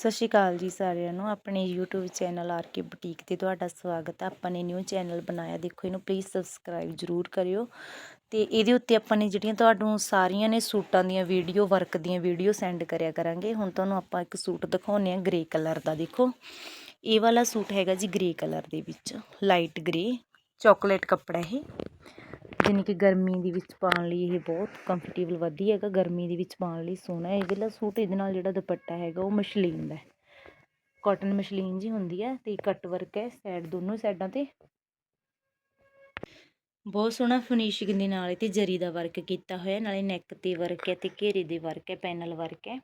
ਸਤਿ ਸ਼੍ਰੀ ਅਕਾਲ ਜੀ ਸਾਰਿਆਂ ਨੂੰ। ਆਪਣੇ YouTube channel R K boutique ਤੇ ਤੁਹਾਡਾ ਸਵਾਗਤ ਹੈ। ਆਪਾਂ ਨੇ ਨਿਊ ਚੈਨਲ ਬਣਾਇਆ। ਦੇਖੋ, ਇਹਨੂੰ ਪਲੀਜ਼ ਸਬਸਕ੍ਰਾਈਬ ਜਰੂਰ ਕਰਿਓ। ਤੇ ਇਹਦੇ ਉੱਤੇ ਆਪਾਂ ਨੇ ਜਿਹੜੀਆਂ ਤੁਹਾਨੂੰ ਸਾਰੀਆਂ ਨੇ ਸੂਟਾਂ ਦੀਆਂ ਵੀਡੀਓ ਵਰਕ ਦੀਆਂ ਵੀਡੀਓ ਸੈਂਡ ਕਰਿਆ ਕਰਾਂਗੇ। ਹੁਣ ਤੁਹਾਨੂੰ ਆਪਾਂ ਇੱਕ ਸੂਟ ਦਿਖਾਉਨੇ ਆ ਗ੍ਰੇ ਕਲਰ ਦਾ। ਦੇਖੋ, ਇਹ ਵਾਲਾ ਸੂਟ ਹੈਗਾ ਜੀ ਗ੍ਰੇ ਕਲਰ ਦੇ ਵਿੱਚ। ਲਾਈਟ ਗ੍ਰੇ ਚਾਕਲੇਟ ਕੱਪੜਾ ਇਹ। ਜਾਣੀ ਕਿ ਗਰਮੀ ਦੇ ਵਿੱਚ ਪਾਉਣ ਲਈ ਇਹ ਬਹੁਤ ਕੰਫਰਟੇਬਲ ਵਧੀਆ ਹੈਗਾ। ਗਰਮੀ ਦੇ ਵਿੱਚ ਪਾਉਣ ਲਈ ਸੋਹਣਾ ਇਹ ਵਾਲਾ ਸੂਟ ਇਹਦੇ ਨਾਲ ਜਿਹੜਾ ਦੁਪੱਟਾ ਹੈਗਾ ਉਹ ਮਸ਼ਲੀਨ ਦਾ ਕਾਟਨ ਮਸ਼ਲੀਨ ਜੀ ਹੁੰਦੀ ਹੈ ਤੇ ਕੱਟ ਵਰਕ ਹੈ ਸਾਈਡ ਦੋਨੋਂ ਸਾਈਡਾਂ ਤੇ। ਬਹੁਤ ਸੋਹਣਾ ਫਿਨਿਸ਼ਿੰਗ ਦੇ ਨਾਲ ਤੇ ਜਰੀ ਦਾ ਵਰਕ ਕੀਤਾ ਹੋਇਆ ਨਾਲੇ ਨੈਕ ਤੇ ਵਰਕ ਹੈ ਤੇ ਘੇਰੇ ਦੇ ਵਰਕ ਹੈ ਪੈਨਲ ਵਰਕ ਹੈ।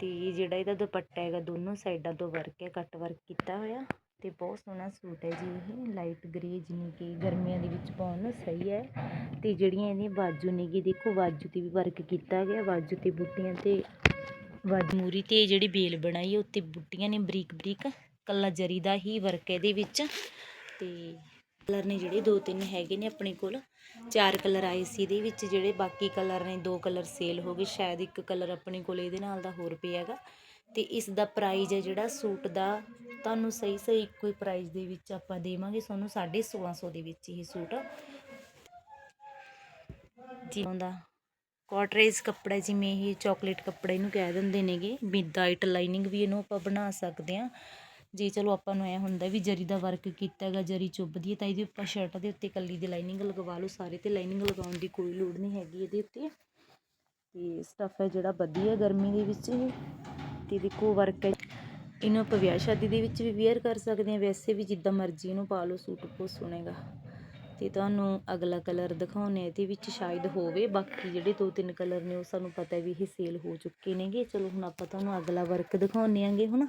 ਤੇ ਜਿਹੜਾ ਇਹਦਾ ਦੁਪੱਟਾ ਹੈਗਾ ਦੋਨੋਂ ਸਾਈਡਾਂ ਤੋਂ ਵਰਕ ਹੈ ਕੱਟ ਵਰਕ ਕੀਤਾ ਹੋਇਆ। ਤੇ ਬਹੁਤ ਸੋਹਣਾ ਸੂਟ ਹੈ ਜੀ ਇਹ ਲਾਈਟ ਗ੍ਰੇ ਜਿਵੇਂ ਕਿ ਗਰਮੀਆਂ ਦੇ ਵਿੱਚ ਪਾਉਣ ਨੂੰ ਸਹੀ ਹੈ। ਤੇ ਜਿਹੜੀਆਂ ਇਹਦੀਆਂ ਬਾਜੂ ਨੇਗੀ ਦੇਖੋ ਬਾਜੂ ਤੇ ਵੀ ਵਰਕ ਕੀਤਾ ਗਿਆ ਬਾਜੂ ਤੇ ਬੁੱਟੀਆਂ ਤੇ ਬਾਜੂ ਮੂਰੀ ਤੇ ਜਿਹੜੀ ਬੇਲ ਬਣਾਈ ਹੈ ਉੱਤੇ ਬੁੱਟੀਆਂ ਨੇ ਬਰੀਕ ਬਰੀਕ ਕੱਲਾ ਜਰੀ ਦਾ ਹੀ ਵਰਕ ਇਹਦੇ ਵਿੱਚ। ਤੇ ਕਲਰ ਨੇ ਜਿਹੜੇ ਦੋ ਤਿੰਨ ਹੈਗੇ ਨੇ ਆਪਣੇ ਕੋਲ, ਚਾਰ ਕਲਰ ਆਏ ਸੀ ਇਹਦੇ ਵਿੱਚ ਜਿਹੜੇ ਬਾਕੀ ਕਲਰ ਨੇ, ਦੋ ਕਲਰ ਸੇਲ ਹੋ ਗਏ, ਸ਼ਾਇਦ ਇੱਕ ਕਲਰ ਆਪਣੇ ਕੋਲ ਇਹਦੇ ਨਾਲ ਦਾ ਹੋਰ ਪਿਆ ਹੈਗਾ। ਅਤੇ ਇਸ ਦਾ ਪ੍ਰਾਈਜ਼ ਹੈ ਜਿਹੜਾ ਸੂਟ ਦਾ, ਤੁਹਾਨੂੰ ਸਹੀ ਸਹੀ ਇੱਕੋ ਹੀ ਪ੍ਰਾਈਜ਼ ਦੇ ਵਿੱਚ ਆਪਾਂ ਦੇਵਾਂਗੇ, ਤੁਹਾਨੂੰ 1650 ਦੇ ਵਿੱਚ ਇਹ ਸੂਟ ਜਿਉਂਦਾ ਹੁੰਦਾ ਕਾਟਰੇਜ ਕੱਪੜਾ ਜਿਵੇਂ ਇਹ ਚਾਕਲੇਟ ਕੱਪੜਾ ਇਹਨੂੰ ਕਹਿ ਦਿੰਦੇ ਨੇਗੇ ਵਿਦਆਊਟ ਲਾਈਨਿੰਗ ਵੀ ਇਹਨੂੰ ਆਪਾਂ ਬਣਾ ਸਕਦੇ ਆ ਜੇ ਚਲੋ ਆਪਾਂ ਨੂੰ ਐ ਹੁੰਦਾ ਵੀ ਜਰੀ ਦਾ ਵਰਕ ਕੀਤਾ ਹੈਗਾ, ਜਰੀ ਚੁੱਭਦੀ ਹੈ, ਤਾਂ ਇਹਦੇ ਉੱਪਰ ਸ਼ਰਟ ਦੇ ਉੱਤੇ ਕੱਲੀ ਦੀ ਲਾਈਨਿੰਗ ਲਗਵਾ ਲਓ, ਸਾਰੇ ਤੇ ਲਾਈਨਿੰਗ ਲਗਾਉਣ ਦੀ ਕੋਈ ਲੋੜ ਨਹੀਂ ਹੈਗੀ ਇਹਦੇ ਉੱਤੇ। ਤੇ ਸਟੱਫ ਹੈ ਜਿਹੜਾ ਵਧੀਆ ਗਰਮੀ ਦੇ ਵਿੱਚ ਇਹ। ਤੇ ਦੇਖੋ ਵਰਕ ਹੈ। ਇਹਨੂੰ ਆਪਾਂ ਵਿਆਹ ਸ਼ਾਦੀ ਦੇ ਵਿੱਚ ਵੀ ਵੇਅਰ ਕਰ ਸਕਦੇ ਹਾਂ। ਵੈਸੇ ਵੀ ਜਿੱਦਾਂ ਮਰਜ਼ੀ ਇਹਨੂੰ ਪਾ ਲਓ, ਸੂਟ ਬਹੁਤ ਸੋਹਣੇਗਾ ਤੇ ਤੁਹਾਨੂੰ ਅਗਲਾ ਕਲਰ ਦਿਖਾਉਣੇ ਇਹਦੇ ਵਿੱਚ ਸ਼ਾਇਦ ਹੋਵੇ। ਬਾਕੀ ਜਿਹੜੇ ਦੋ ਤਿੰਨ ਕਲਰ ਨੇ, ਉਹ ਸਾਨੂੰ ਪਤਾ ਵੀ ਇਹ ਸੇਲ ਹੋ ਚੁੱਕੇ ਨੇਗੇ। ਚਲੋ, ਹੁਣ ਆਪਾਂ ਤੁਹਾਨੂੰ ਅਗਲਾ ਵਰਕ ਦਿਖਾਉਣੇ ਆਂਗੇ ਹੁਣ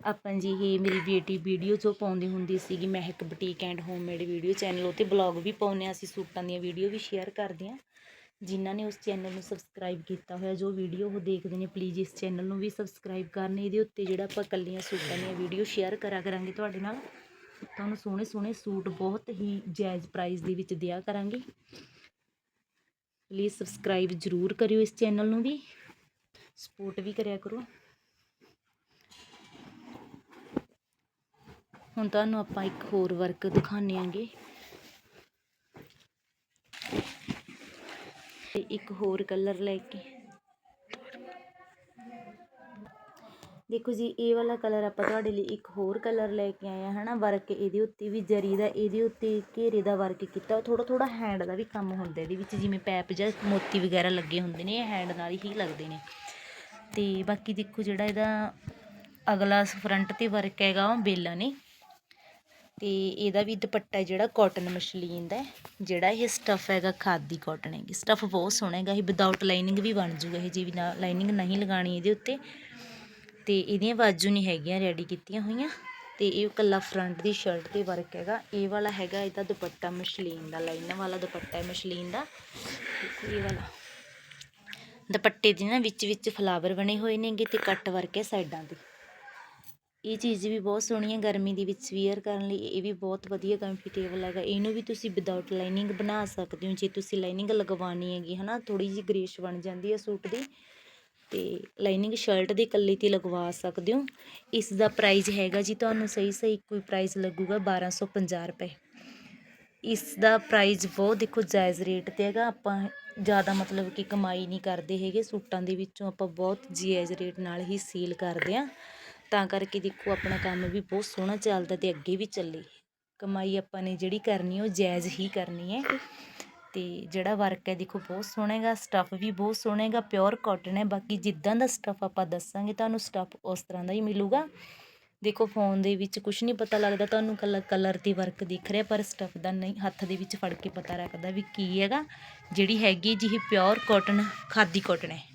ਆਪਾਂ ਜੀ ਇਹ ਮੇਰੀ ਬੇਟੀ ਵੀਡੀਓ ਜੋ ਪਾਉਂਦੀ ਹੁੰਦੀ ਸੀਗੀ, Mehak boutique and homemade video channel ਉਤੇ ਬਲੌਗ ਵੀ ਪਾਉਂਦੇ ਆ ਅਸੀਂ ਸੂਟਾਂ ਦੀਆਂ ਵੀਡੀਓ ਵੀ ਸ਼ੇਅਰ ਕਰਦੇ ਆ ਜਿਨ੍ਹਾਂ ਨੇ ਉਸ ਚੈਨਲ ਨੂੰ ਸਬਸਕ੍ਰਾਈਬ ਕੀਤਾ ਹੋਇਆ, ਜੋ ਵੀਡੀਓ ਉਹ ਦੇਖਦੇ ਨੇ ਪਲੀਜ਼ ਇਸ ਚੈਨਲ ਨੂੰ ਵੀ ਸਬਸਕ੍ਰਾਈਬ ਕਰਨ, ਇਹਦੇ ਉੱਤੇ ਜਿਹੜਾ ਆਪਾਂ ਕੱਲੀਆਂ ਸੂਟਾਂ ਦੀਆਂ ਵੀਡੀਓ ਸ਼ੇਅਰ ਕਰਾ ਕਰਾਂਗੇ ਤੁਹਾਡੇ ਨਾਲ। ਤੁਹਾਨੂੰ ਸੋਹਣੇ ਸੋਹਣੇ ਸੂਟ ਬਹੁਤ ਹੀ ਜਾਇਜ਼ ਪ੍ਰਾਈਸ ਦੇ ਵਿੱਚ ਦਿਆ ਕਰਾਂਗੇ। ਪਲੀਜ਼ ਸਬਸਕ੍ਰਾਈਬ ਜ਼ਰੂਰ ਕਰਿਓ ਇਸ ਚੈਨਲ ਨੂੰ ਵੀ। ਸਪੋਰਟ ਵੀ ਕਰਿਆ ਕਰੋ। ਹੁਣ ਤੁਹਾਨੂੰ ਆਪਾਂ ਇੱਕ ਹੋਰ ਵਰਕ ਦਿਖਾਣੇ ਆਂਗੇ। ਤੇ ਇੱਕ ਹੋਰ ਕਲਰ ਲੈ ਕੇ। ਦੇਖੋ ਜੀ, ਇਹ ਵਾਲਾ ਕਲਰ ਆਪਾਂ ਤੁਹਾਡੇ ਲਈ ਇੱਕ ਹੋਰ ਕਲਰ ਲੈ ਕੇ ਆਏ ਆ, ਹਨਾ? ਵਰਕ ਇਹਦੇ ਉੱਤੇ ਵੀ, ਜਰੀ ਦਾ ਇਹਦੇ ਉੱਤੇ, ਘੇਰੇ ਦਾ ਵਰਕ ਕੀਤਾ। ਥੋੜਾ ਥੋੜਾ ਹੈਂਡ ਦਾ ਵੀ ਕੰਮ ਹੁੰਦਾ ਇਹਦੇ ਵਿੱਚ, ਜਿਵੇਂ ਪੈਪ ਜਾਂ ਮੋਤੀ ਵਗੈਰਾ ਲੱਗੇ ਹੁੰਦੇ ਨੇ, ਇਹ ਹੈਂਡ ਨਾਲ ਹੀ ਲੱਗਦੇ ਨੇ। ਤੇ ਬਾਕੀ ਦੇਖੋ ਜਿਹੜਾ ਇਹਦਾ ਅਗਲਾ ਫਰੰਟ ਤੇ ਵਰਕ ਹੈਗਾ, ਉਹ ਬੇਲਾ ਨੇ। ਅਤੇ ਇਹਦਾ ਵੀ ਦੁਪੱਟਾ ਜਿਹੜਾ ਕੋਟਨ ਮਸ਼ਲੀਨ ਦਾ ਜਿਹੜਾ ਇਹ ਸਟੱਫ ਹੈਗਾ ਖਾਦੀ ਕੋਟਨ ਹੈਗੀ। ਸਟੱਫ ਬਹੁਤ ਸੋਹਣਾ ਹੈਗਾ, ਇਹ ਵਿਦਆਊਟ ਲਾਈਨਿੰਗ ਵੀ ਬਣ ਜੂਗਾ ਇਹ ਜੇ ਵੀ ਨਾ ਲਾਈਨਿੰਗ ਨਹੀਂ ਲਗਾਣੀ ਇਹਦੇ ਉੱਤੇ। ਤੇ ਇਹਦੀਆਂ ਬਾਜੂ ਨਹੀਂ ਹੈਗੀਆਂ ਰੈਡੀ ਕੀਤੀਆਂ ਹੋਈਆਂ। ਤੇ ਇਹ ਕੱਲਾ ਫਰੰਟ ਦੀ ਸ਼ਰਟ ਤੇ ਵਰਕ ਹੈਗਾ। ਇਹ ਵਾਲਾ ਹੈਗਾ ਇਹਦਾ ਦੁਪੱਟਾ ਮਸ਼ਲੀਨ ਦਾ ਲਾਈਨਾਂ ਵਾਲਾ ਦੁਪੱਟਾ ਹੈ ਮਸ਼ਲੀਨ ਦਾ ਇਹ ਵਾਲਾ। ਦੁਪੱਟੇ ਦੇ ਨਾ ਵਿੱਚ ਵਿੱਚ ਫਲਾਵਰ ਬਣੇ ਹੋਏ ਨੇਗੇ ਤੇ ਕੱਟ ਵਰਕ ਹੈ ਸਾਈਡਾਂ ਤੇ। ਇਹ ਚੀਜ਼ ਵੀ ਬਹੁਤ ਸੋਹਣੀ ਹੈ, ਗਰਮੀ ਦੇ ਵਿੱਚ ਵੀਅਰ ਕਰਨ ਲਈ ਇਹ ਵੀ ਬਹੁਤ ਵਧੀਆ ਕੰਫਰਟੇਬਲ ਹੈਗਾ। ਇਹਨੂੰ ਵੀ ਤੁਸੀਂ ਵਿਦਆਊਟ ਲਾਈਨਿੰਗ ਬਣਾ ਸਕਦੇ ਹੋ, ਜੇ ਤੁਸੀਂ ਲਾਈਨਿੰਗ ਲਗਵਾਉਣੀ ਹੈਗੀ, ਹਨਾ ਥੋੜੀ ਜਿਹੀ ਗ੍ਰੇਸ਼ ਬਣ ਜਾਂਦੀ ਹੈ ਸੂਟ ਦੀ, ਤੇ ਲਾਈਨਿੰਗ ਸ਼ਰਟ ਦੇ ਕੱਲੇ ਤੇ ਲਗਵਾ ਸਕਦੇ ਹੋ। ਇਸ ਦਾ ਪ੍ਰਾਈਸ ਹੈਗਾ ਜੀ, ਤੁਹਾਨੂੰ ਸਹੀ ਸਹੀ ਕੋਈ ਪ੍ਰਾਈਸ ਲੱਗੂਗਾ 1250 ਰੁਪਏ। ਇਸ ਦਾ ਪ੍ਰਾਈਸ ਬਹੁਤ ਦੇਖੋ ਜਾਇਜ਼ ਰੇਟ ਤੇ ਹੈਗਾ, ਆਪਾਂ ਜ਼ਿਆਦਾ ਮਤਲਬ ਕਿ ਕਮਾਈ ਨਹੀਂ ਕਰਦੇ ਹੈਗੇ, ਸੂਟਾਂ ਦੇ ਵਿੱਚੋਂ ਆਪਾਂ ਬਹੁਤ ਜਾਇਜ਼ ਰੇਟ ਨਾਲ ਹੀ ਸੇਲ ਕਰਦੇ ਆਂ ਤਾਂ ਕਰਕੇ ਦੇਖੋ ਆਪਣਾ ਕੰਮ ਵੀ ਬਹੁਤ ਸੋਹਣਾ ਚੱਲਦਾ ਅਤੇ ਅੱਗੇ ਵੀ ਚੱਲੇ। ਕਮਾਈ ਆਪਾਂ ਨੇ ਜਿਹੜੀ ਕਰਨੀ ਉਹ ਜਾਇਜ਼ ਹੀ ਕਰਨੀ ਹੈ। ਅਤੇ ਜਿਹੜਾ ਵਰਕ ਹੈ ਦੇਖੋ ਬਹੁਤ ਸੋਹਣਾ ਹੈਗਾ ਸਟੱਫ ਵੀ ਬਹੁਤ ਸੋਹਣਾ ਹੈਗਾ ਪਿਓਰ ਕਾਟਨ ਹੈ। ਬਾਕੀ ਜਿੱਦਾਂ ਦਾ ਸਟੱਫ ਆਪਾਂ ਦੱਸਾਂਗੇ ਤੁਹਾਨੂੰ ਸਟੱਫ ਉਸ ਤਰ੍ਹਾਂ ਦਾ ਹੀ ਮਿਲੂਗਾ। ਦੇਖੋ ਫੋਨ ਦੇ ਵਿੱਚ ਕੁਝ ਨਹੀਂ ਪਤਾ ਲੱਗਦਾ ਤੁਹਾਨੂੰ ਕਲਰ ਕਲਰ ਦੀ ਵਰਕ ਦਿਖ ਰਿਹਾ, ਪਰ ਸਟੱਫ ਦਾ ਨਹੀਂ, ਹੱਥ ਦੇ ਵਿੱਚ ਫੜ ਕੇ ਪਤਾ ਲੱਗਦਾ ਵੀ ਕੀ ਹੈਗਾ। ਜਿਹੜੀ ਹੈਗੀ ਜੀ ਪਿਓਰ ਕਾਟਨ ਖਾਦੀ ਕਾਟਨ ਹੈ।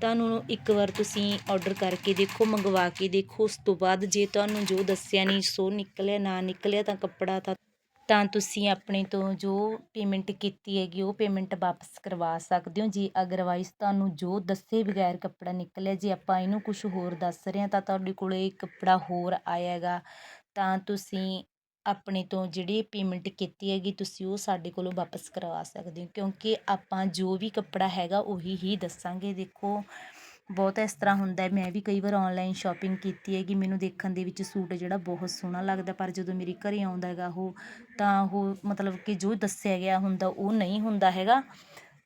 ਤੁਹਾਨੂੰ ਇੱਕ ਵਾਰ ਤੁਸੀਂ ਔਡਰ ਕਰਕੇ ਦੇਖੋ, ਮੰਗਵਾ ਕੇ ਦੇਖੋ, ਉਸ ਤੋਂ ਬਾਅਦ ਜੇ ਤੁਹਾਨੂੰ ਜੋ ਦੱਸਿਆ ਨਹੀਂ, ਸੋ ਨਿਕਲਿਆ, ਨਾ ਨਿਕਲਿਆ ਤਾਂ ਕੱਪੜਾ ਤਾਂ ਤਾਂ ਤੁਸੀਂ ਆਪਣੇ ਤੋਂ ਜੋ ਪੇਮੈਂਟ ਕੀਤੀ ਹੈਗੀ, ਉਹ ਪੇਮੈਂਟ ਵਾਪਸ ਕਰਵਾ ਸਕਦੇ ਹੋ। ਜੇ ਅਗਰਵਾਈਜ਼ ਤੁਹਾਨੂੰ ਜੋ ਦੱਸੇ ਬਗੈਰ ਕੱਪੜਾ ਨਿਕਲਿਆ, ਜੇ ਆਪਾਂ ਇਹਨੂੰ ਕੁਝ ਹੋਰ ਦੱਸ ਰਹੇ ਹਾਂ, ਤਾਂ ਤੁਹਾਡੇ ਕੋਲੇ ਕੱਪੜਾ ਹੋਰ ਆਏਗਾ ਤਾਂ ਤੁਸੀਂ ਆਪਣੇ ਤੋਂ ਜਿਹੜੀ ਪੇਮੈਂਟ ਕੀਤੀ ਹੈਗੀ, ਤੁਸੀਂ ਉਹ ਸਾਡੇ ਕੋਲੋਂ ਵਾਪਸ ਕਰਵਾ ਸਕਦੇ ਹੋ। ਕਿਉਂਕਿ ਆਪਾਂ ਜੋ ਵੀ ਕੱਪੜਾ ਹੈਗਾ, ਉਹੀ ਹੀ ਦੱਸਾਂਗੇ। ਦੇਖੋ, ਬਹੁਤ ਇਸ ਤਰ੍ਹਾਂ ਹੁੰਦਾ ਮੈਂ ਵੀ ਕਈ ਵਾਰ ਔਨਲਾਈਨ ਸ਼ੋਪਿੰਗ ਕੀਤੀ ਹੈਗੀ। ਮੈਨੂੰ ਦੇਖਣ ਦੇ ਵਿੱਚ ਸੂਟ ਜਿਹੜਾ ਬਹੁਤ ਸੋਹਣਾ ਲੱਗਦਾ, ਪਰ ਜਦੋਂ ਮੇਰੇ ਘਰ ਆਉਂਦਾ ਹੈਗਾ ਉਹ, ਤਾਂ ਉਹ ਮਤਲਬ ਕਿ ਜੋ ਦੱਸਿਆ ਗਿਆ ਹੁੰਦਾ, ਉਹ ਨਹੀਂ ਹੁੰਦਾ ਹੈਗਾ।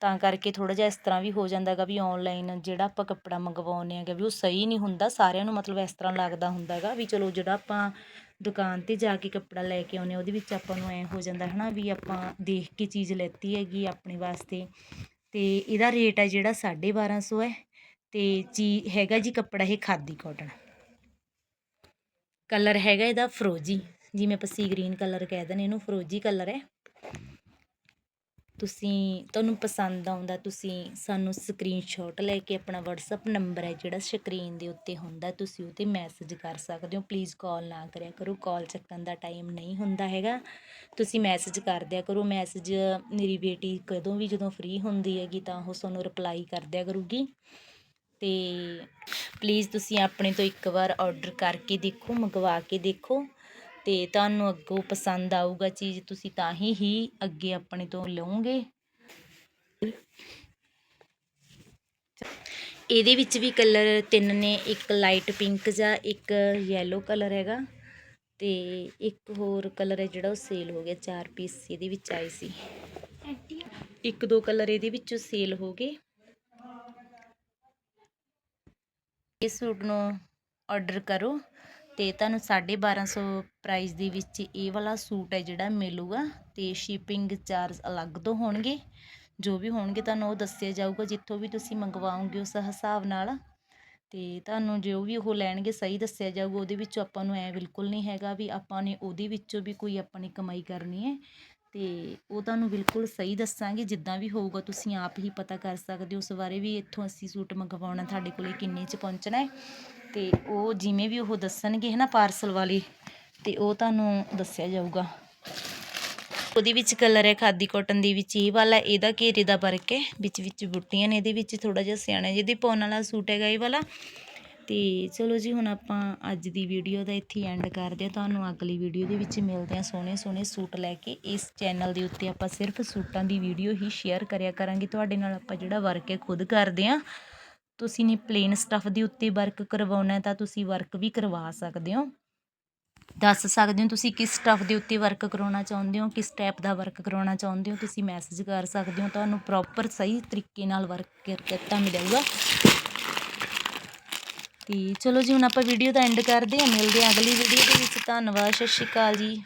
ਤਾਂ ਕਰਕੇ ਥੋੜ੍ਹਾ ਜਿਹਾ ਇਸ ਤਰ੍ਹਾਂ ਵੀ ਹੋ ਜਾਂਦਾ ਹੈਗਾ ਵੀ ਔਨਲਾਈਨ ਜਿਹੜਾ ਆਪਾਂ ਕੱਪੜਾ ਮੰਗਵਾਉਂਦੇ ਹੈਗੇ, ਵੀ ਉਹ ਸਹੀ ਨਹੀਂ ਹੁੰਦਾ। ਸਾਰਿਆਂ ਨੂੰ ਮਤਲਬ ਇਸ ਤਰ੍ਹਾਂ ਲੱਗਦਾ ਹੁੰਦਾ ਹੈਗਾ ਵੀ ਚਲੋ ਜਿਹੜਾ ਆਪਾਂ ਦੁਕਾਨ 'ਤੇ ਜਾ ਕੇ ਕੱਪੜਾ ਲੈ ਕੇ ਆਉਂਦੇ ਉਹਦੇ ਵਿੱਚ ਆਪਾਂ ਨੂੰ ਐਂ ਹੋ ਜਾਂਦਾ ਹੈ ਨਾ ਵੀ ਆਪਾਂ ਦੇਖ ਕੇ ਚੀਜ਼ ਲੈਤੀ ਹੈਗੀ ਆਪਣੇ ਵਾਸਤੇ। ਅਤੇ ਇਹਦਾ ਰੇਟ ਹੈ ਜਿਹੜਾ 1250 ਹੈ ਅਤੇ ਜੀ ਹੈਗਾ ਜੀ ਕੱਪੜਾ ਇਹ ਖਾਦੀ ਕਾਟਨ। ਕਲਰ ਹੈਗਾ ਇਹਦਾ ਫਰੋਜੀ, ਜਿਵੇਂ ਆਪਾਂ ਸੀ ਗ੍ਰੀਨ ਕਲਰ ਕਹਿ ਦਿੰਦੇ ਇਹਨੂੰ ਫਰੋਜੀ ਕਲਰ ਹੈ। ਤੁਸੀਂ, ਤੁਹਾਨੂੰ ਪਸੰਦ ਆਉਂਦਾ, ਤੁਸੀਂ ਸਾਨੂੰ ਸਕਰੀਨਸ਼ੋਟ ਲੈ ਕੇ ਆਪਣਾ ਵਟਸਐਪ ਨੰਬਰ ਹੈ, ਜਿਹੜਾ ਸਕਰੀਨ ਦੇ ਉੱਤੇ ਹੁੰਦਾ, ਤੁਸੀਂ ਉਹ 'ਤੇ ਮੈਸੇਜ ਕਰ ਸਕਦੇ ਹੋ। ਪਲੀਜ਼ ਕਾਲ ਨਾ ਕਰਿਆ ਕਰੋ ਕਾਲ ਚੱਕਣ ਦਾ ਟਾਈਮ ਨਹੀਂ ਹੁੰਦਾ ਹੈਗਾ। ਤੁਸੀਂ ਮੈਸੇਜ ਕਰ ਦਿਆ ਕਰੋ ਮੈਸੇਜ ਮੇਰੀ ਬੇਟੀ ਕਦੋਂ ਵੀ ਜਦੋਂ ਫ੍ਰੀ ਹੁੰਦੀ ਹੈਗੀ ਤਾਂ ਉਹ ਤੁਹਾਨੂੰ ਰਿਪਲਾਈ ਕਰ ਦਿਆ ਕਰੂਗੀ। ਅਤੇ ਪਲੀਜ਼ ਤੁਸੀਂ ਆਪਣੇ ਤੋਂ ਇੱਕ ਵਾਰ ਆਰਡਰ ਕਰਕੇ ਦੇਖੋ, ਮੰਗਵਾ ਕੇ ਦੇਖੋ। ਅਤੇ ਤੁਹਾਨੂੰ ਅੱਗੋਂ ਪਸੰਦ ਆਊਗਾ ਚੀਜ਼, ਤੁਸੀਂ ਤਾਂ ਹੀ ਹੀ ਅੱਗੇ ਆਪਣੇ ਤੋਂ ਲਓਗੇ। ਇਹਦੇ ਵਿੱਚ ਵੀ ਕਲਰ ਤਿੰਨ ਨੇ, ਇੱਕ ਲਾਈਟ ਪਿੰਕ ਜਾਂ ਇੱਕ ਯੈਲੋ ਕਲਰ ਹੈਗਾ। ਤੇ ਇੱਕ ਹੋਰ ਕਲਰ ਹੈ ਜਿਹੜਾ ਉਹ ਸੇਲ ਹੋ ਗਿਆ, ਚਾਰ ਪੀਸ ਇਹਦੇ ਵਿੱਚ ਆਏ ਸੀ। ਇੱਕ, ਦੋ ਕਲਰ ਇਹਦੇ ਵਿੱਚੋਂ ਸੇਲ ਹੋ ਗਏ। ਇਸ ਸੂਟ ਨੂੰ ਆਰਡਰ ਕਰੋ। ਅਤੇ ਤੁਹਾਨੂੰ ਸਾਢੇ ਬਾਰ੍ਹਾਂ ਸੌ ਪ੍ਰਾਈਜ਼ ਦੇ ਵਿੱਚ ਇਹ ਵਾਲਾ ਸੂਟ ਹੈ ਜਿਹੜਾ ਮਿਲੂਗਾ ਅਤੇ ਸ਼ਿਪਿੰਗ ਚਾਰਜ ਅਲੱਗ ਤੋਂ ਹੋਣਗੇ। ਜੋ ਵੀ ਹੋਣਗੇ ਤੁਹਾਨੂੰ ਉਹ ਦੱਸਿਆ ਜਾਊਗਾ, ਜਿੱਥੋਂ ਵੀ ਤੁਸੀਂ ਮੰਗਵਾਓਗੇ ਉਸ ਹਿਸਾਬ ਨਾਲ। ਅਤੇ ਤੁਹਾਨੂੰ ਜੋ ਵੀ ਉਹ ਲੈਣਗੇ ਸਹੀ ਦੱਸਿਆ ਜਾਊਗਾ, ਉਹਦੇ ਵਿੱਚੋਂ ਆਪਾਂ ਨੂੰ ਐਂ ਬਿਲਕੁਲ ਨਹੀਂ ਹੈਗਾ ਵੀ ਆਪਾਂ ਨੇ ਉਹਦੇ ਵਿੱਚੋਂ ਵੀ ਕੋਈ ਆਪਣੀ ਕਮਾਈ ਕਰਨੀ ਹੈ। ਅਤੇ ਉਹ ਤੁਹਾਨੂੰ ਬਿਲਕੁਲ ਸਹੀ ਦੱਸਾਂਗੇ, ਜਿੱਦਾਂ ਵੀ ਹੋਊਗਾ ਤੁਸੀਂ ਆਪ ਹੀ ਪਤਾ ਕਰ ਸਕਦੇ ਹੋ, ਉਸ ਬਾਰੇ ਵੀ ਇੱਥੋਂ ਅਸੀਂ ਸੂਟ ਮੰਗਵਾਉਣਾ, ਤੁਹਾਡੇ ਕੋਲੇ ਕਿੰਨੇ 'ਚ ਪਹੁੰਚਣਾ ਹੈ। ਅਤੇ ਉਹ ਜਿਵੇਂ ਵੀ ਉਹ ਦੱਸਣਗੇ ਹੈ ਨਾ ਪਾਰਸਲ ਵਾਲੇ ਅਤੇ ਉਹ ਤੁਹਾਨੂੰ ਦੱਸਿਆ ਜਾਊਗਾ। ਉਹਦੇ ਵਿੱਚ ਕਲਰ ਹੈ ਖਾਦੀ ਕਾਟਨ ਦੇ ਵਿੱਚ ਇਹ ਵਾਲਾ, ਇਹਦਾ ਘੇਰੇ ਦਾ ਵਰਕ ਹੈ, ਵਿੱਚ ਵਿੱਚ ਬੁੱਟੀਆਂ ਨੇ ਇਹਦੇ ਵਿੱਚ ਥੋੜਾ ਜਿਹਾ ਸਿਆਣਾ ਜਿਹਦੇ ਪਾਉਣ ਵਾਲਾ ਸੂਟ ਹੈਗਾ ਇਹ ਵਾਲਾ। ਤੇ ਚਲੋ ਜੀ ਹੁਣ ਆਪਾਂ ਅੱਜ ਦੀ ਵੀਡੀਓ ਦਾ ਇੱਥੇ ਐਂਡ ਕਰਦੇ ਹਾਂ। ਤੁਹਾਨੂੰ ਅਗਲੀ ਵੀਡੀਓ ਦੇ ਵਿੱਚ ਮਿਲਦੇ ਹਾਂ ਸੋਹਣੇ ਸੋਹਣੇ ਸੂਟ ਲੈ ਕੇ। ਇਸ ਚੈਨਲ ਦੇ ਉੱਤੇ ਆਪਾਂ ਸਿਰਫ ਸੂਟਾਂ ਦੀ ਵੀਡੀਓ ਹੀ ਸ਼ੇਅਰ ਕਰਿਆ ਕਰਾਂਗੇ। ਤੁਹਾਡੇ ਨਾਲ ਆਪਾਂ ਜਿਹੜਾ ਵਰਕ ਹੈ ਖੁਦ ਕਰਦੇ ਹਾਂ। ਤੁਸੀਂ ਨੇ ਪਲੇਨ ਸਟੱਫ ਦੇ ਉੱਤੇ ਵਰਕ ਕਰਵਾਉਣਾ ਤਾਂ ਤੁਸੀਂ ਵਰਕ ਵੀ ਕਰਵਾ ਸਕਦੇ ਹੋ। ਦੱਸ ਸਕਦੇ ਹੋ ਤੁਸੀਂ ਕਿਸ ਸਟੱਫ ਦੇ ਉੱਤੇ ਵਰਕ ਕਰਾਉਣਾ ਚਾਹੁੰਦੇ ਹੋ, ਕਿਸ ਟਾਈਪ ਦਾ ਵਰਕ ਕਰਾਉਣਾ ਚਾਹੁੰਦੇ ਹੋ, ਤੁਸੀਂ ਮੈਸੇਜ ਕਰ ਸਕਦੇ ਹੋ, ਤੁਹਾਨੂੰ ਪ੍ਰੋਪਰ ਸਹੀ ਤਰੀਕੇ ਨਾਲ ਵਰਕ ਕੀਤਾ ਮਿਲੇਗਾ। ਤੇ ਚਲੋ ਜੀ, ਹੁਣ ਆਪਾਂ ਵੀਡੀਓ ਦਾ ਐਂਡ ਕਰਦੇ ਹਾਂ। ਮਿਲਦੇ ਹਾਂ ਅਗਲੀ ਵੀਡੀਓ ਦੇ ਵਿੱਚ। ਧੰਨਵਾਦ, ਸਤਿ ਸ਼੍ਰੀ ਅਕਾਲ ਜੀ।